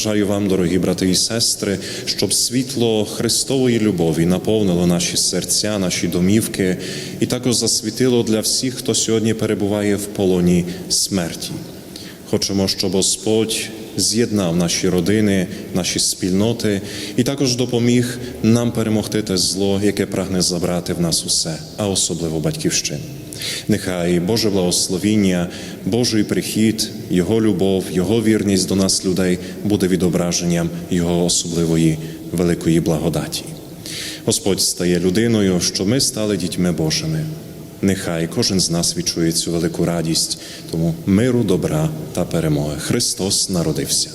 Бажаю вам, дорогі брати і сестри, щоб світло Христової любові наповнило наші серця, наші домівки і також засвітило для всіх, хто сьогодні перебуває в полоні смерті. Хочемо, щоб Господь з'єднав наші родини, наші спільноти і також допоміг нам перемогти те зло, яке прагне забрати в нас усе, а особливо батьківщину. Нехай Боже благословіння, Божий прихід, Його любов, Його вірність до нас, людей, буде відображенням Його особливої великої благодаті. Господь стає людиною, що ми стали дітьми Божими. Нехай кожен з нас відчує цю велику радість, тому миру, добра та перемоги. Христос народився.